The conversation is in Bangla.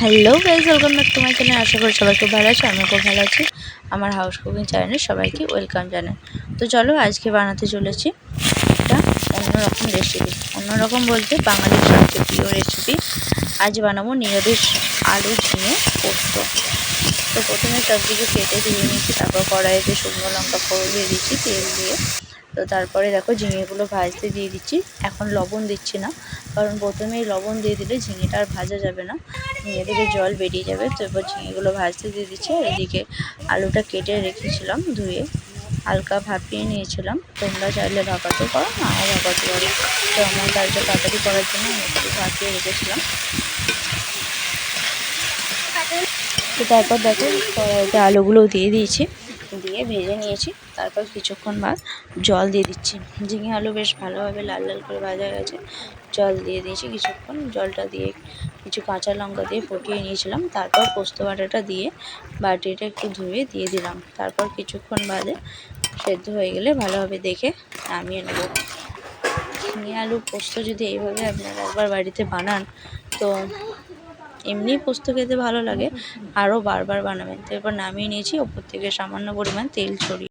Hello guys welcome back to my channel আশা করি সবাই খুব ভালো আছে আমি খুব ভালো আছি। আমার হাউস কুকিং চ্যানেলে সবাইকে ওয়েলকাম জানাই। তো চলো আজকে বানাতে চলেছি একটা অন্যরকম রেসিপি অন্যরকম বলতে বাঙালির সবচেয়ে প্রিয় রেসিপি আজ বানাবো নিরামিষ আলু ঝিঙে পোস্ত। তো প্রথমে সব কিছু কেটে ধুয়ে নিয়েছি, তারপর কড়াইতে শুকনো লঙ্কা ফোড়ন দিয়ে দিচ্ছি তেল দিয়ে। তো তারপরে দেখো ঝিঙেগুলো ভাজতে দিয়ে দিচ্ছি। এখন লবণ দিচ্ছি না, কারণ প্রথমেই লবণ দিয়ে দিলে ঝিঙেটা আর ভাজা যাবে না। ঝিঙে থেকে জল বেরিয়ে যাবে, তো এবার ঝিঙেগুলো ভাজতে দিয়ে দিচ্ছি। আর এদিকে আলুটা কেটে রেখেছিলাম ধুয়ে, হালকা ভাপিয়ে নিয়েছিলাম। তোমরা চাইলে ভাপাতে পারো না ভাপাতে পারো। তো আমার কাজটা তাড়াতাড়ি করার জন্য আমি একটু ভাপিয়ে রেখেছিলাম। তো তারপর দেখো কড়াইতে আলুগুলো দিয়ে দিয়েছি। দিয়ে ভেজে নিয়েছি। তারপর কিছুক্ষণ বাদ জল দিয়ে দিচ্ছি। ঝিঙে আলু বেশ ভালোভাবে লাল লাল করে ভাজা গেছে। জল দিয়ে দিয়েছি কিছুক্ষণ। জলটা দিয়ে কিছু কাঁচা লঙ্কা দিয়ে ফুটিয়ে নিয়েছিলাম। তারপর পোস্ত বাটাটা দিয়ে বাটিটা একটু ধুয়ে দিয়ে দিলাম। তারপর কিছুক্ষণ বাদে সেদ্ধ হয়ে গেলে ভালোভাবে দেখে নামিয়ে নেব। ঝিঙে আলু পোস্ত যদি এইভাবে আপনারা একবার বাড়িতে বানান, তো এমনি পোস্ত খেতে ভালো লাগে। আরও বারবার বানাবেন। তো এরপর নামিয়ে নিয়েছি। ওপর থেকে সামান্য পরিমাণ তেল ছড়িয়ে